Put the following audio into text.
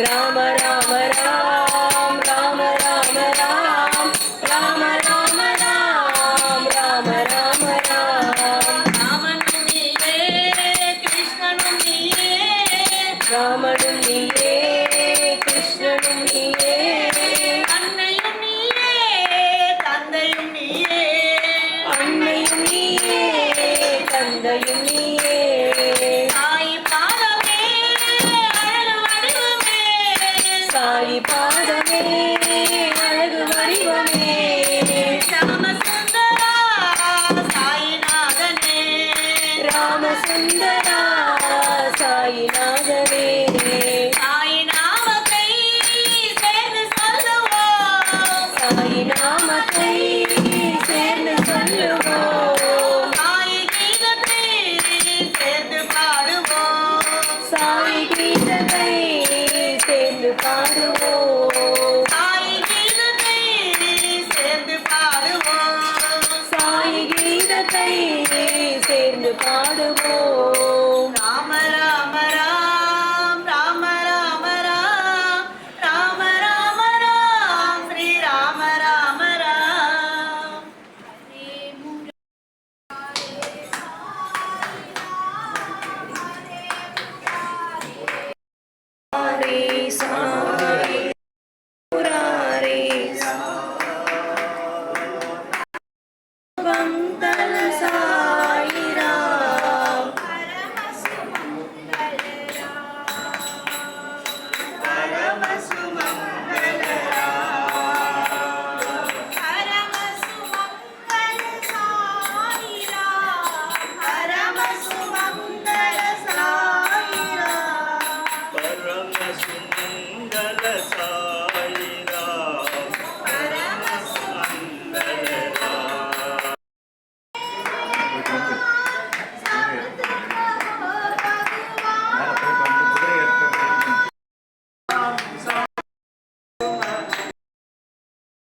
രാമ രാമ രാം രാമ രാമ രാം രാമ രാമ രാം രാമ രാമ രാം രാമനും നീയേ കൃഷ്ണനും നീയേ രാമനും നീ Sunday. なるほ。Chuyện?